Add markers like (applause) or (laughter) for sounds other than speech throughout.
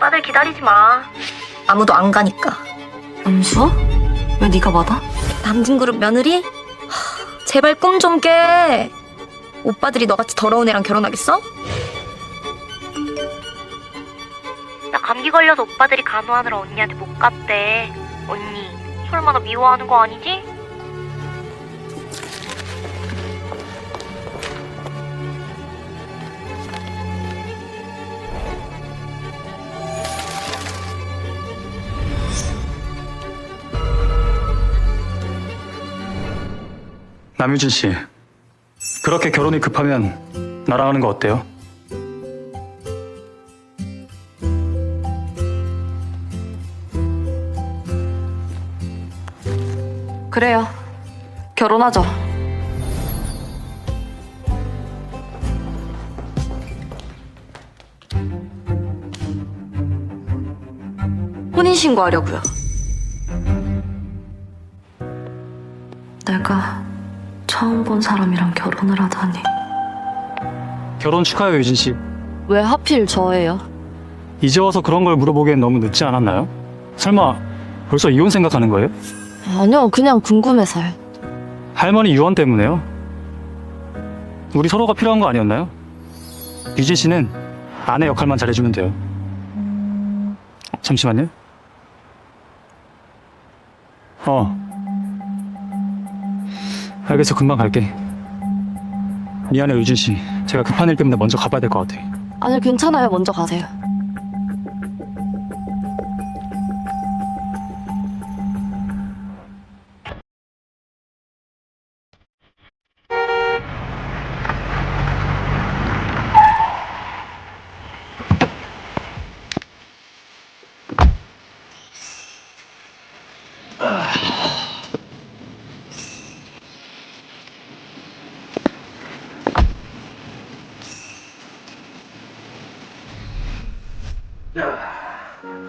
오빠들 기다리지 마. 아무도 안 가니까. 남수아? 왜 네가 받아? 남진그룹 며느리? 하, 제발 꿈 좀 깨. 오빠들이 너같이 더러운 애랑 결혼하겠어? 나 감기 걸려서 오빠들이 간호하느라 언니한테 못 갔대. 언니, 설마 나 미워하는 거 아니지? 남유진 씨, 그렇게 결혼이 급하면 나랑 하는 거 어때요? 그래요. 결혼하죠. 혼인신고하려고요. 내가 처음 본 사람이랑 결혼을 하다니. 결혼 축하해요, 유진 씨. 왜 하필 저예요? 이제 와서 그런 걸 물어보기엔 너무 늦지 않았나요? 설마 벌써 이혼 생각하는 거예요? 아니요, 그냥 궁금해서요. 할머니 유언 때문에요. 우리 서로가 필요한 거 아니었나요? 유진 씨는 아내 역할만 잘해주면 돼요. 어, 잠시만요. 어. 알겠어, 금방 갈게. 미안해, 유진 씨. 제가 급한 일 때문에 먼저 가봐야 될 것 같아. 아니, 괜찮아요. 먼저 가세요.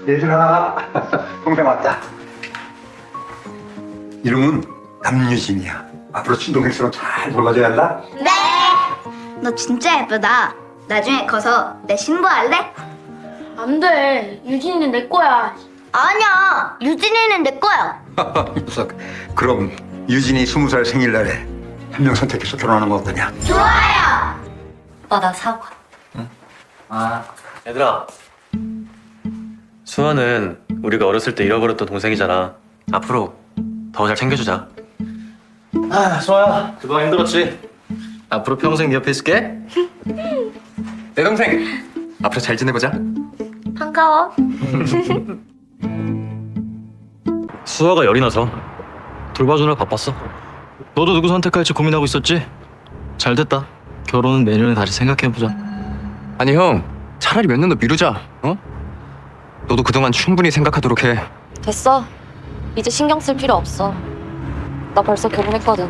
얘들아, 동생 왔다. 이름은 남유진이야. 앞으로 친동생처럼 잘 놀아줘야 한다. 너 진짜 예쁘다. 나중에 커서 내 신부할래? 안 돼. 유진이는 내 거야. 아니야. 유진이는 내 거야. (laughs) 녀석. 그럼 유진이 스무 살 생일날에 한 명 선택해서 결혼하는 거 어떠냐? 오빠, 나 사과. 얘들아 수아는 우리가 어렸을 때 잃어버렸던 동생이잖아. 앞으로 더 잘 챙겨주자. 아 수아야. 그동안 힘들었지? 앞으로 평생 네 옆에 있을게. (laughs) 내 동생. 앞으로 잘 지내보자. 반가워. (laughs) 수아가 열이 나서 돌봐주느라 바빴어. 너도 누구 선택할지 고민하고 있었지? 잘 됐다. 결혼은 내년에 다시 생각해보자. 아니 형. 차라리 몇 년 더 미루자. 어? 너도 그동안 충분히 생각하도록 해 됐어. 이제 신경 쓸 필요 없어. 나 벌써 결혼했거든.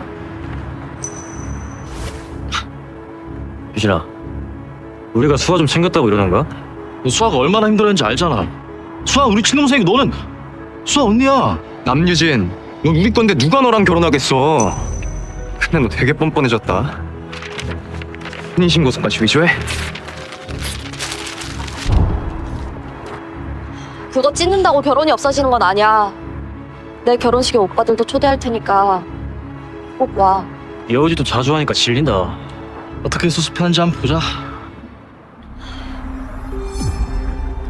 유진아 우리가 수아 좀 챙겼다고 이러는 거야? 너 수아가 얼마나 힘들었는지 알잖아 수아 우리 친동생이고 너는 수아 언니야 남유진 넌 우리 건데 누가 너랑 결혼하겠어 근데 너 되게 뻔뻔해졌다 혼인신고서까지 위조해? 그거 찢는다고 결혼이 없어지는 건 아니야. 내 결혼식에 오빠들도 초대할 테니까 꼭 와. 여우지도 자주 하니까 질린다 어떻게 수습하는지 한번 보자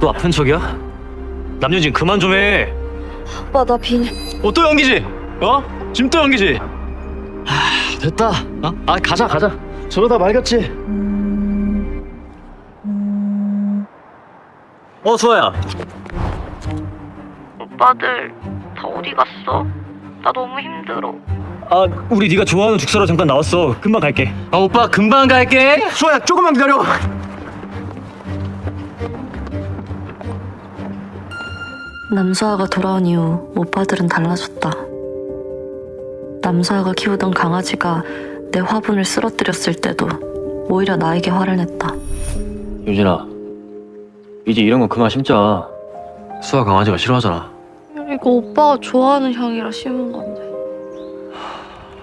또 아픈 척이야? 남유진 그만 좀 해 오빠 나 빈. 어, 또 연기지? 어? 지금 또 연기지? 하, 됐다. 어? 아, 가자, 가자. 저러다 말겠지. 어, 수아야. 오빠들 다 어디 갔어? 나 너무 힘들어. 아, 우리 네가 좋아하는 죽사로 잠깐 나왔어. 금방 갈게. 아, 오빠 금방 갈게. 수아야 조금만 기다려 남수아가 돌아온 이후 오빠들은 달라졌다. 남수아가 키우던 강아지가 내 화분을 쓰러뜨렸을 때도 오히려 나에게 화를 냈다. 유진아, 이제 이런 거 그만 심자. 수아 강아지가 싫어하잖아. 이거 오빠가 좋아하는 향이라 심은 건데.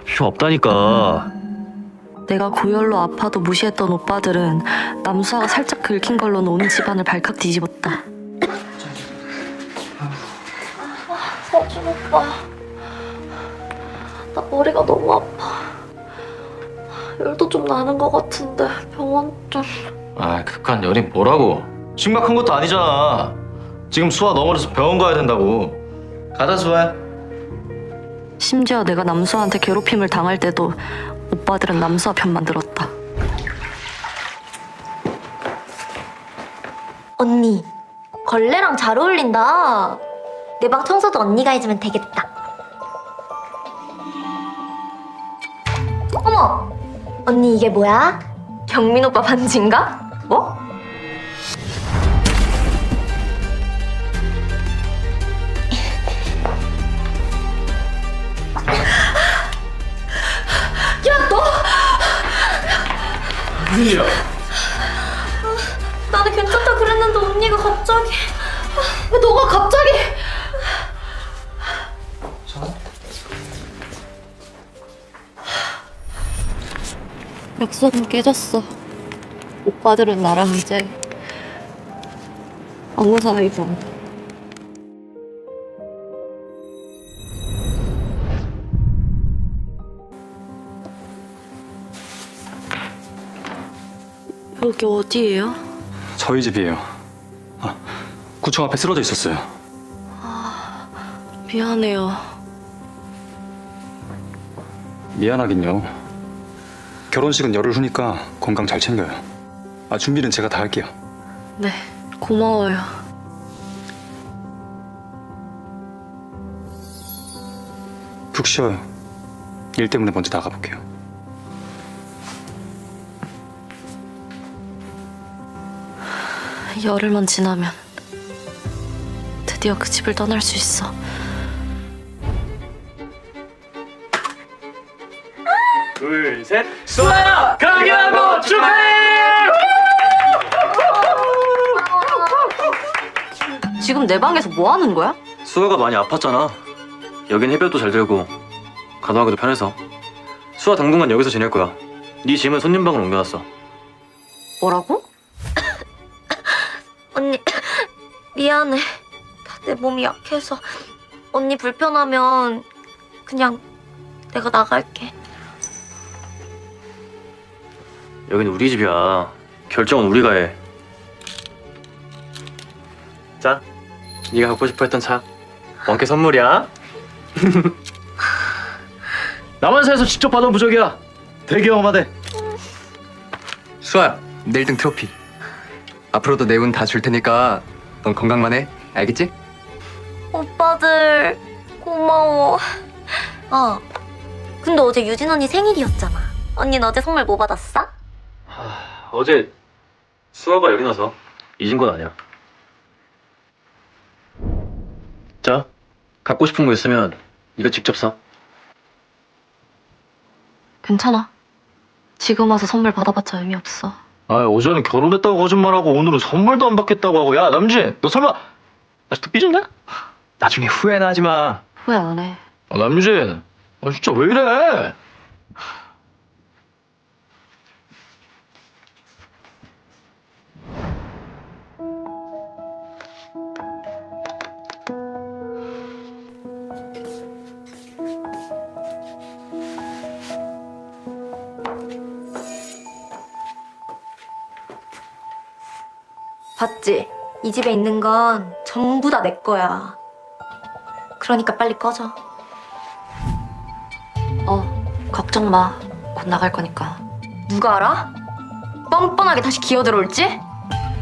필요 없다니까. 내가 고열로 아파도 무시했던 오빠들은 남수아가 살짝 긁힌 걸로는 온 집안을 발칵 뒤집었다. 서준 오빠. 나 머리가 너무 아파. 열도 좀 나는 것 같은데 병원 좀. 아, 극한 열이 뭐라고? 심각한 것도 아니잖아. 지금 수화 넘어져서 병원 가야 된다고. 가자 수아. 심지어 내가 남수한테 괴롭힘을 당할 때도 오빠들은 남수아 편만 들었다. 언니, 걸레랑 잘 어울린다. 내 방 청소도 언니가 해주면 되겠다. 어머! 언니 이게 뭐야? 경민 오빠 반지인가? 뭐? 무슨일이야? 나는 괜찮다 그랬는데 언니가 갑자기 왜 너가 갑자기 약속은 깨졌어. 오빠들은 나랑 이제 아무 사이도 안 돼. 여기 어디예요? 저희 집이에요. 아, 구청 앞에 쓰러져 있었어요. 미안해요. 미안하긴요. 결혼식은 열흘 후니까 건강 잘 챙겨요. 아, 준비는 제가 다 할게요. 네, 고마워요. 푹 쉬어요. 일 때문에 먼저 나가볼게요. 열흘만 지나면 드디어 그 집을 떠날 수 있어. 둘 셋. 수아야 강의하고 축하해. 지금 내 방에서 뭐 하는 거야? 수아가 많이 아팠잖아. 여긴 해변도 잘 되고 가동하기도 편해서. 수아 당분간 여기서 지낼 거야. 네 짐은 손님 방으로 옮겨놨어. 뭐라고? 미안해 다 내 몸이 약해서 언니 불편하면 그냥 내가 나갈게 여긴 우리 집이야. 결정은 우리가 해. 자, 네가 갖고 싶어 했던 차. 원께 선물이야. (laughs) 남한사에서 직접 받은 부적이야. 되게 엄하대. 수아야 내 1등 트로피 앞으로도 내 운 다 줄 테니까 넌 건강만 해 알겠지? 오빠들 고마워 아 근데 어제 유진 언니 생일이었잖아 언니는 어제 선물 뭐 받았어? 어제 수아가 여기 나서 잊은 건 아니야. 자, 갖고 싶은 거 있으면 이거 직접 사. 괜찮아. 지금 와서 선물 받아봤자 의미 없어. 아, 어제는 결혼했다고 거짓말하고 오늘은 선물도 안 받겠다고 하고 야 남진, 너 설마 아직도 삐졌냐? 나중에 후회나 하지 마. 후회 안 해. 아, 남진, 아 진짜 왜 이래? 봤지? 이 집에 있는 건 전부 다 내 거야 그러니까 빨리 꺼져 어, 걱정 마. 곧 나갈 거니까. 누가 알아? 뻔뻔하게 다시 기어들어올지?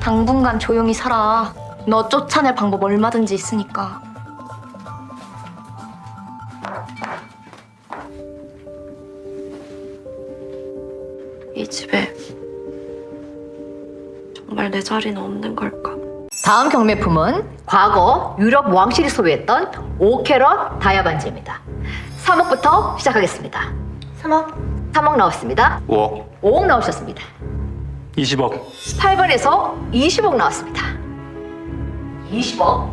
당분간 조용히 살아. 너 쫓아낼 방법 얼마든지 있으니까. 이 집에 내 자리는 없는 걸까? 다음 경매품은 과거 유럽 왕실이 소유했던 5캐럿 다이아 반지입니다. 3억부터 시작하겠습니다. 3억? 3억 나왔습니다. 5억, 5억 나오셨습니다. 20억, 8번에서 20억 나왔습니다. 20억,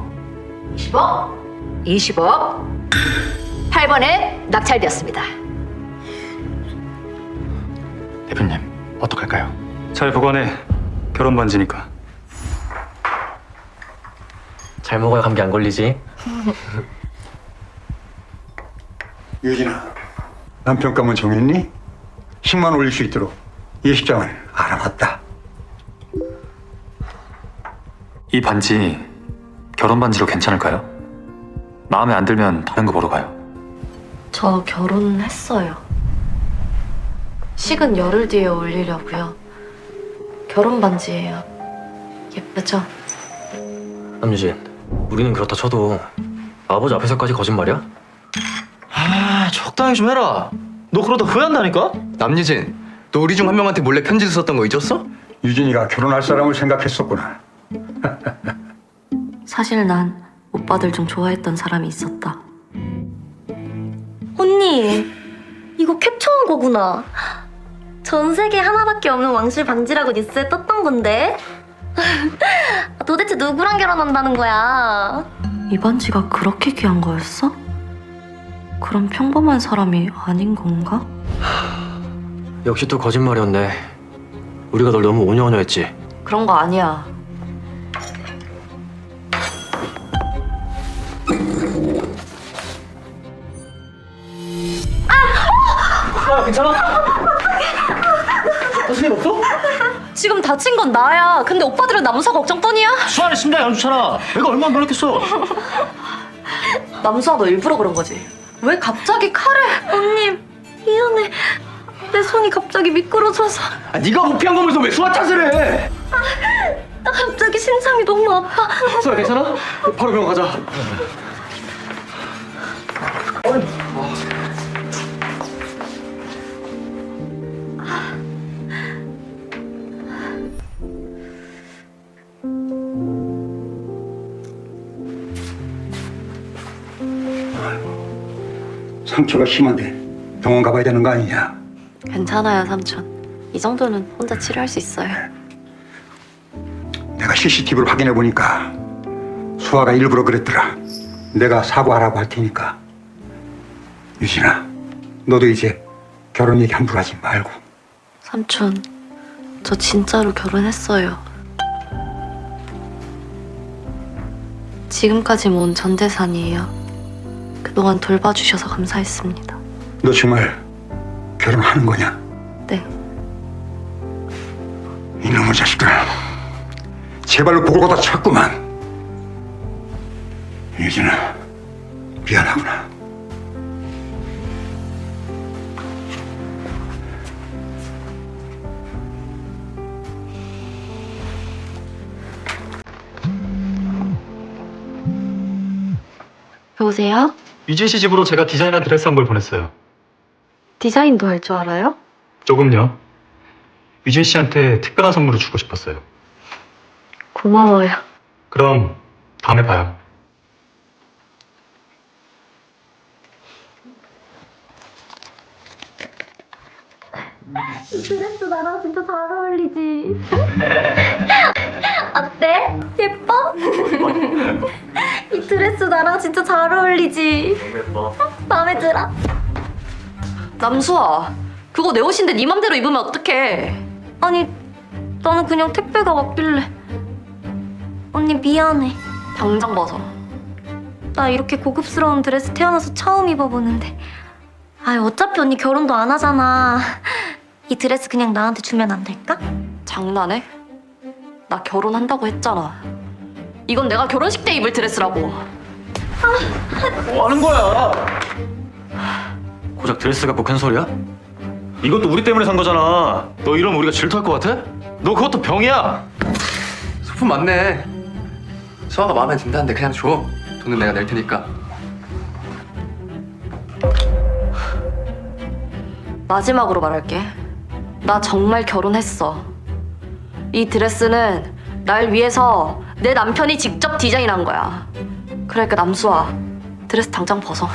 20억, 20억. 8번에 낙찰되었습니다. 대표님, 어떡할까요? 잘 보관해. 결혼 반지니까. 잘 먹어야 감기 안 걸리지. (laughs) 유진아, 남편 감은 정했니? 10만 올릴 수 있도록 예식장을 알아봤다. 이 반지 결혼 반지로 괜찮을까요? 마음에 안 들면 다른 거 보러 가요. 저 결혼했어요. 식은 열흘 뒤에 올리려고요. 결혼 반지예요. 예쁘죠? 남유진, 우리는 그렇다 쳐도 아버지 앞에서까지 거짓말이야? 아, 적당히 좀 해라. 너 그러다 후회한다니까? 남유진, 너 우리 중 한 명한테 몰래 편지를 썼던 거 잊었어? 유진이가 결혼할 사람을 생각했었구나. 사실 난 오빠들 중 좋아했던 사람이 있었다. 언니, 이거 캡처한 거구나. 전 세계 하나밖에 없는 왕실 반지라고 뉴스에 떴던 건데. (laughs) 도대체 누구랑 결혼한다는 거야? 이 반지가 그렇게 귀한 거였어? 그럼 평범한 사람이 아닌 건가? 역시 또 거짓말이었네. 우리가 널 너무 오냐오냐 했지. 그런 거 아니야. 지금 다친 건 나야. 근데 오빠들은 남수아 걱정뿐이야. 수아는 심장이 안 좋잖아. 내가 얼마나 놀랐겠어. 남수아 너 일부러 그런 거지? 왜 갑자기 칼을? 언니, 미안해. 내 손이 갑자기 미끄러져서. 아, 네가 못피한 거면서 왜 수아 탓을 해? 나 갑자기 심장이 너무 아파. 수아 괜찮아? 바로 병원 가자. 상처가 심한데 병원 가봐야 되는 거 아니냐? 괜찮아요, 삼촌. 이 정도는 혼자 치료할 수 있어요. 내가 CCTV를 확인해 보니까 수아가 일부러 그랬더라. 내가 사과하라고 할 테니까. 유진아, 너도 이제 결혼 얘기 함부로 하지 말고. 삼촌, 저 진짜로 결혼했어요. 지금까지 모은 전 재산이에요. 그동안 돌봐주셔서 감사했습니다. 너 정말 결혼하는 거냐? 네. 이놈의 자식들. 제발로 보고 걷다 찼구만. 유진아, 미안하구나. 여보세요? 유진 씨 집으로 제가 디자인한 드레스 한 벌 보냈어요. 디자인도 할 줄 알아요? 조금요. 유진 씨한테 특별한 선물을 주고 싶었어요. 고마워요. 그럼 다음에 봐요. 드레스 나랑 진짜 잘 어울리지. (laughs) 어때? 예뻐? (laughs) 이 드레스 나랑 진짜 잘 어울리지. 예뻐. 마음에 들어. 남수아, 그거 내 옷인데 네 맘대로 입으면 어떡해? 아니, 나는 그냥 택배가 왔길래. 언니 미안해. 당장 벗어. 나 이렇게 고급스러운 드레스 태어나서 처음 입어보는데. 아, 어차피 언니 결혼도 안 하잖아. 이 드레스 그냥 나한테 주면 안 될까? 장난해? 나 결혼한다고 했잖아. 이건 내가 결혼식 때 입을 드레스라고. 뭐 하는 거야? 고작 드레스 갖고 큰 소리야? 이것도 우리 때문에 산 거잖아. 너 이러면 우리가 질투할 것 같아? 너 그것도 병이야. 소품 맞네. 수아가 마음에 든다는데 그냥 줘. 돈은 내가 낼 테니까. 마지막으로 말할게. 나 정말 결혼했어. 이 드레스는 날 위해서 내 남편이 직접 디자인한 거야. 그러니까 남수아, 드레스 당장 벗어.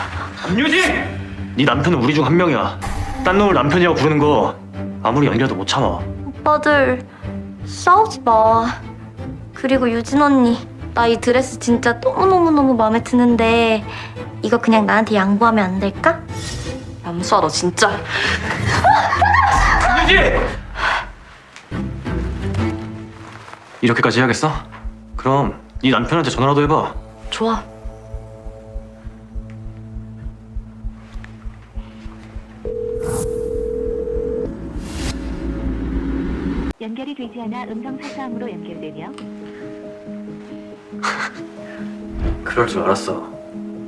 안유진! 네 남편은 우리 중 한 명이야. 딴 놈을 남편이라고 부르는 거 아무리 연이라도 못 참아. 오빠들, 싸우지 마. 그리고 유진 언니, 나 이 드레스 진짜 너무너무너무 마음에 드는데 이거 그냥 나한테 양보하면 안 될까? 남수아, 너 진짜. 안유진! 이렇게까지 해야겠어? 그럼 네 남편한테 전화라도 해봐. 좋아. 연결이 되지 않아 음성 사상으로 연결되며 (laughs) 그럴 줄 알았어.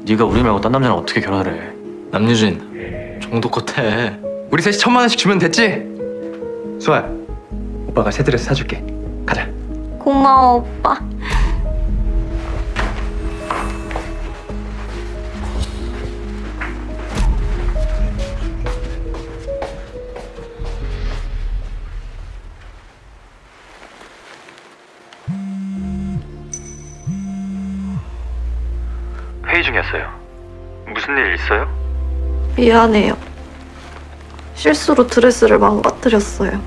네가 우리 말고 딴 남자랑 어떻게 결혼을 해? 남유진 정도껏 해 우리 셋이 천만 원씩 주면 됐지? 수아야 오빠가 새 드레스 사줄게 고마워 오빠. 회의 중이었어요. 무슨 일 있어요? 미안해요. 실수로 드레스를 망가뜨렸어요.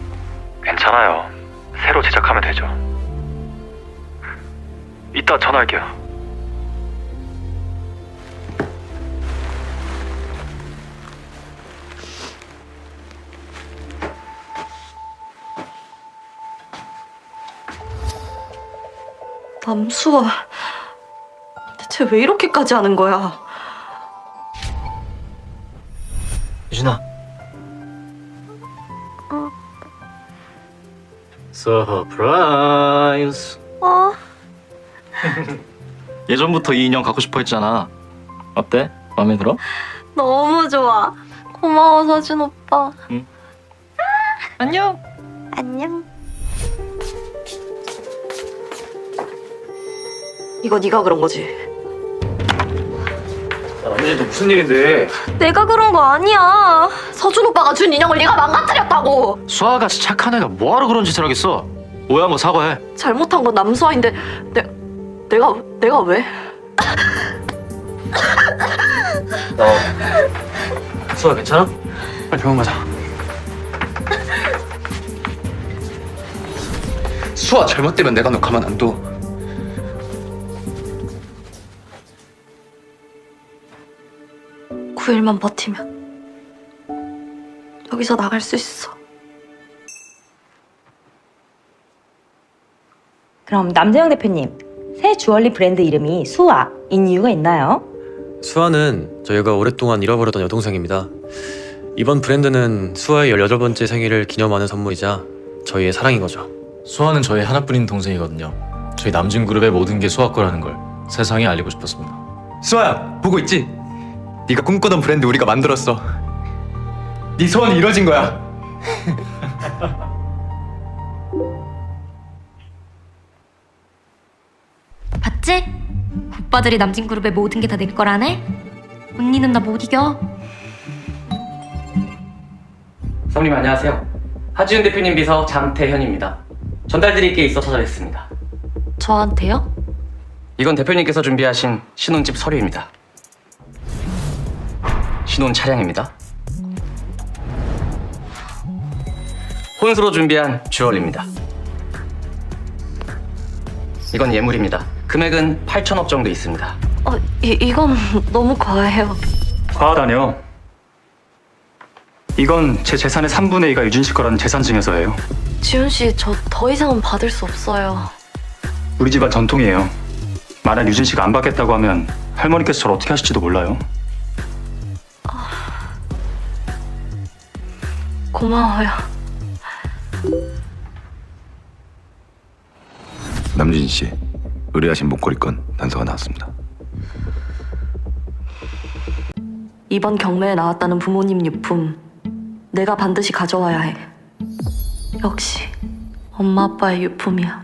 괜찮아요. 새로 제작하면 되죠. 이따 전화할게요. 남수아, 대체 왜 이렇게까지 하는 거야? 유진아. 서프라이즈. 어, (laughs) 예전부터 이 인형 갖고 싶어 했잖아. 어때? 마음에 들어? 너무 좋아. 고마워 서준 오빠. 안녕. 안녕. 이거 네가 그런 거지? 남유진 너 무슨 일인데? 내가 그런 거 아니야. 서준 오빠가 준 인형을 네가 망가뜨렸다고. 수아같이 착한 애가 뭐하러 그런 짓을 하겠어? 오해한 거 사과해. 잘못한 건 남수아인데 내 내가 내가 왜? 수아 괜찮아? 빨리 병원 가자. 수아 잘못되면 내가 너 가만 안 둬. 구일만 버티면 여기서 나갈 수 있어. 그럼 남재영 대표님 새 주얼리 브랜드 이름이 수아인 이유가 있나요? 수아는 저희가 오랫동안 잃어버렸던 여동생입니다. 이번 브랜드는 수아의 18번째 생일을 기념하는 선물이자 저희의 사랑인 거죠. 수아는 저희 하나뿐인 동생이거든요. 저희 남진 그룹의 모든 게 수아 거라는 걸 세상에 알리고 싶었습니다. 수아야, 보고 있지? 네가 꿈꾸던 브랜드 우리가 만들었어. 네 소원이 이뤄진 거야. (laughs) 봤지? 오빠들이 남진 그룹의 모든 게 다 내 거라네? 언니는 나 못 이겨. 성님 안녕하세요. 하지훈 대표님 비서 장태현입니다. 전달드릴 게 있어 찾아뵙습니다. 저한테요? 이건 대표님께서 준비하신 신혼집 서류입니다. 신혼 차량입니다. 혼수로 준비한 주얼리입니다. 이건 예물입니다. 금액은 8천억 정도 있습니다. 어, 이 이건 너무 과해요. 과하다뇨. 이건 제 재산의 3분의 2가 유진 씨 거라는 재산증에서예요. 지훈 씨, 저 더 이상은 받을 수 없어요. 우리 집안 전통이에요. 만약 유진 씨가 안 받겠다고 하면 할머니께서 저를 어떻게 하실지도 몰라요. 고마워요. 남진 씨, 의뢰하신 목걸이 건 단서가 나왔습니다. 이번 경매에 나왔다는 부모님 유품 내가 반드시 가져와야 해. 역시 엄마 아빠의 유품이야.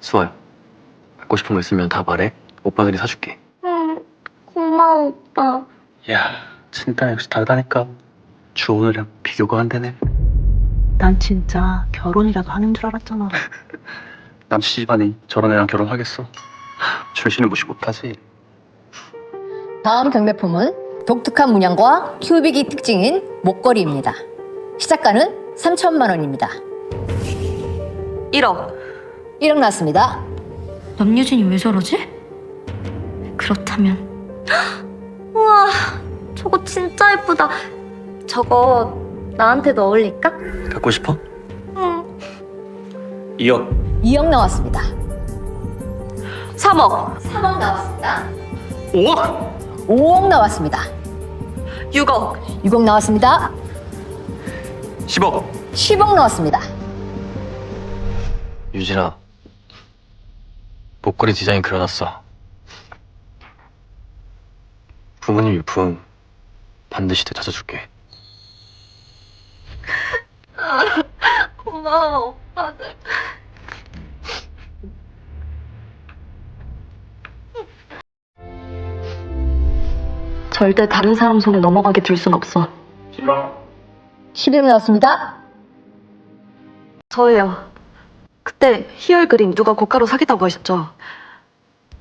수아야, 갖고 싶은 거 있으면 다 말해. 오빠들이 사줄게. 응, 고마워 오빠. 야, 진짜 역시 다르다니까. 주 오늘이랑 비교가 안 되네. 난 진짜 결혼이라도 하는 줄 알았잖아. (laughs) 남씨 집안이 저런 애랑 결혼하겠어? 절신을 무시 못하지. 다음 경매품은 독특한 문양과 큐빅이 특징인 목걸이입니다. 시작가는 3천만 원입니다. 1억. 1억 났습니다. 남유진이 왜 저러지? 그렇다면 (gasps) 우와 저거 진짜 예쁘다 저거 나한테도 어울릴까? 갖고 싶어? 응 2억. 2억 나왔습니다. 3억, 3억 나왔습니다. 5억! 5억 나왔습니다. 6억, 6억 나왔습니다. 10억 10억 나왔습니다. 유진아 목걸이 디자인 그려놨어 부모님 유품 반드시 되찾아줄게 (laughs) 고마워, 오빠들. 절대 다른 사람 손에 넘어가게 둘 순 없어. 11억 나왔습니다. 저예요. 그때 희열 그림 누가 고가로 사겠다고 하셨죠?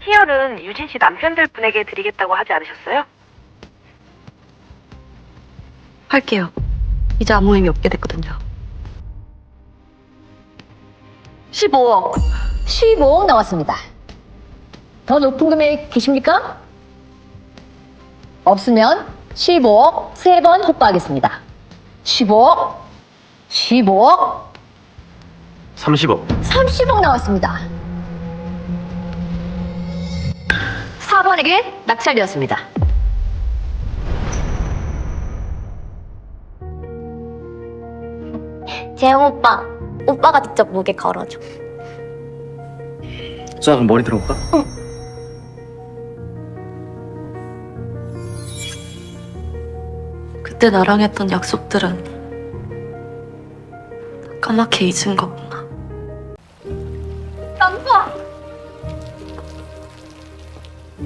희열은 유진 씨 남편들 분에게 드리겠다고 하지 않으셨어요? 할게요. 이제 아무 의미 없게 됐거든요. 15억. 15억 나왔습니다. 더 높은 금액 계십니까? 없으면 15억 세번 호가하겠습니다. 15억, 15억, 30억 30억 나왔습니다. 4번에게 낙찰되었습니다. 재영 오빠, 오빠가 직접 무게 걸어줘. 자 그럼 머리 들어볼까? 그때 나랑 했던 약속들은 까맣게 잊은 거구나. 남자!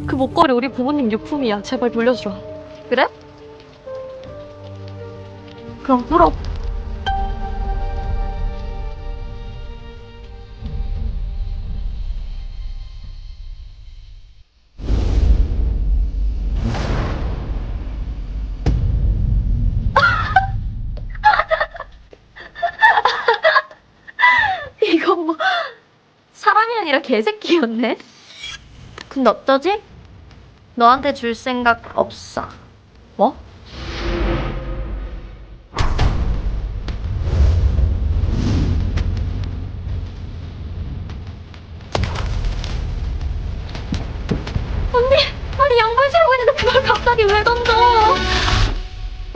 그 목걸이 우리 부모님 유품이야. 제발 돌려줘. 그래? 그럼 풀어. 개새끼였네. 근데 어쩌지? 너한테 줄 생각 없어. 뭐? 언니, 아니 양말 신고 있는데 그걸 갑자기 왜 던져?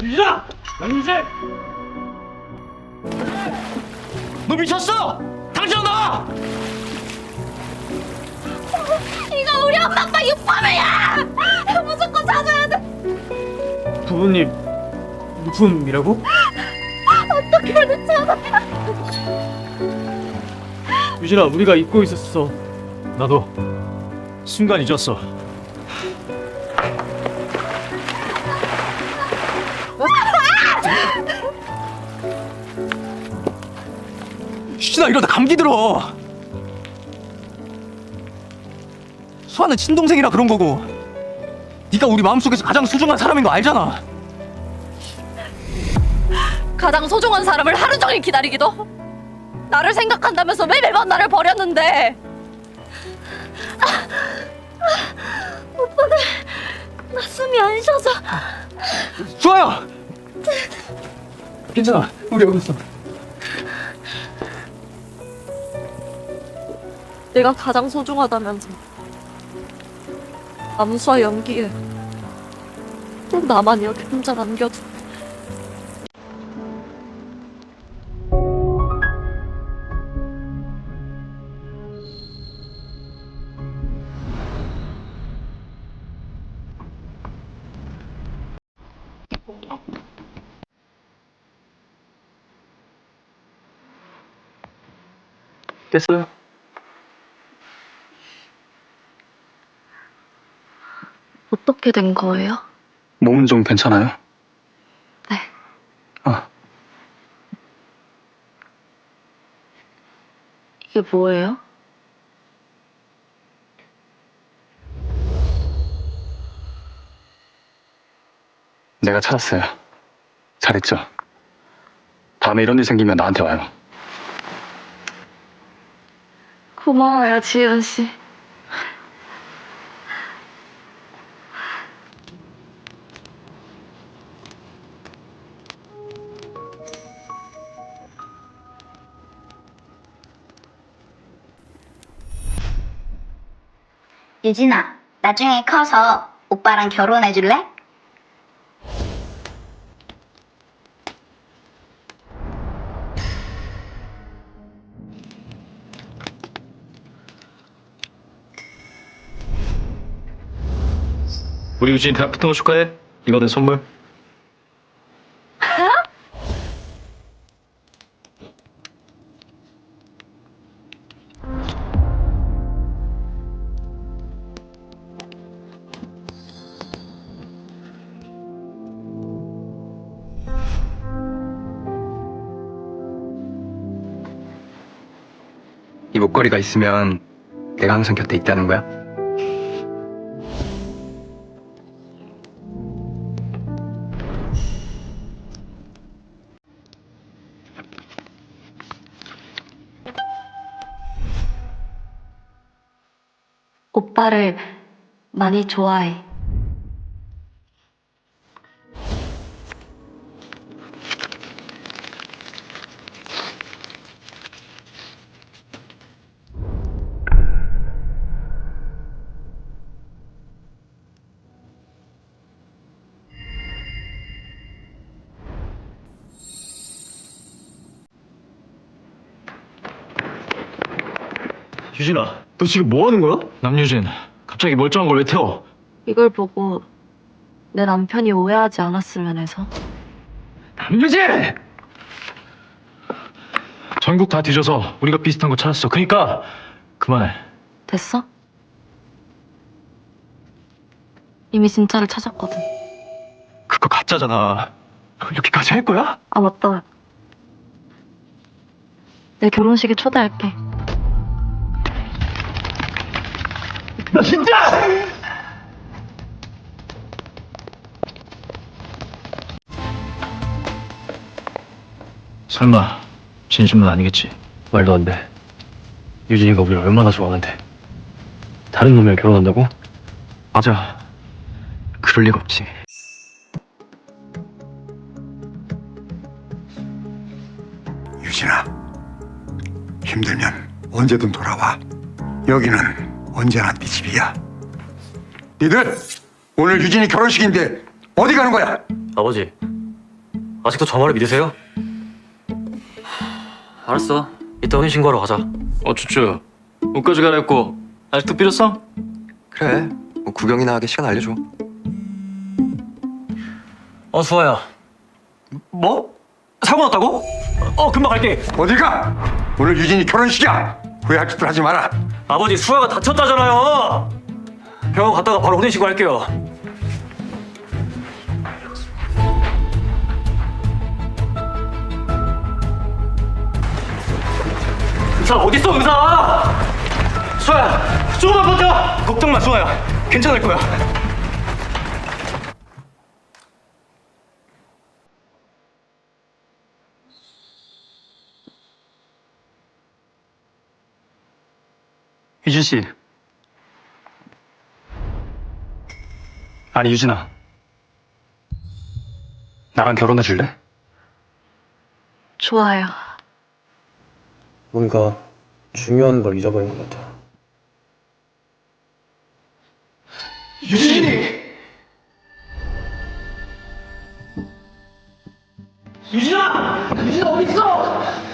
유진아! 남인생! 너 미쳤어! 당장 나와! 이거 우리 엄마 아빠 유품이야! 무조건 찾아야 돼. 부모님 유품이라고? 어떻게 찾아? 유진아 우리가 잊고 있었어 나도 순간 잊었어 (laughs) 유진아 이러다 감기 들어 수아는 친동생이라 그런 거고. 네가 우리 마음속에서 가장 소중한 사람인 거 알잖아. 가장 소중한 사람을 하루 종일 기다리기도 나를 생각한다면서 왜 매번 나를 버렸는데. 오빠들 나 숨이 안 쉬어서. 수아야 괜찮아. 우리 여기 있어. 내가 가장 소중하다면서 암수와 연기에 꼭 나만 이렇게 혼자 남겨두 됐어요 어떻게 된 거예요? 몸은 좀 괜찮아요? 네. 아 이게 뭐예요? 내가 찾았어요 잘했죠? 다음에 이런 일 생기면 나한테 와요 고마워요, 지은 씨. 유진아, 나중에 커서 오빠랑 결혼해 줄래? 우리 유진이 대학 붙은 거 축하해. 이거 내 선물. 이 목걸이가 있으면 내가 항상 곁에 있다는 거야? 오빠를 많이 좋아해. 유진아, 너 지금 뭐 하는 거야? 남유진, 갑자기 멀쩡한 걸 왜 태워? 이걸 보고 내 남편이 오해하지 않았으면 해서. 남유진! 전국 다 뒤져서 우리가 비슷한 거 찾았어. 그니까 그만해. 됐어? 이미 진짜를 찾았거든. 그거 가짜잖아. 이렇게까지 할 거야? 아, 맞다. 내 결혼식에 초대할게. 나 진짜! 설마 진심은 아니겠지? 말도 안 돼. 유진이가 우리를 얼마나 좋아하는데. 다른 놈이랑 결혼한다고? 맞아. 그럴 리가 없지. 유진아, 힘들면 언제든 돌아와. 여기는 언제나 네 집이야. 니들 오늘 유진이 결혼식인데 어디 가는 거야? 아버지, 아직도 저 말을 믿으세요? 알았어. 이따 혼인 신고하러 가자. 어, 쭈쭈. 옷까지 갈아입고 아직도 삐졌어? 그래. 뭐 구경이나 하게 시간 알려줘. 어, 수아야. 뭐? 사고 났다고? 어, 금방 갈게. 어딜 가? 오늘 유진이 결혼식이야. 후회할 짓들 하지 마라. 아버지, 수아가 다쳤다잖아요. 병원 갔다가 바로 혼인 신고할게요. 의사 어딨어 의사? 수아야 조금만 버텨 걱정 마 수아야 괜찮을 거야 유진 씨. 아니 유진아. 나랑 결혼해 줄래? 좋아요. 뭔가 중요한 걸 잊어버린 것 같아 유진이! 유진아! 유진아 어디 있어?